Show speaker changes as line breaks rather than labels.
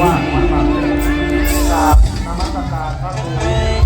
ว่ามันมา
เป็น
กราบนมัสการพระครู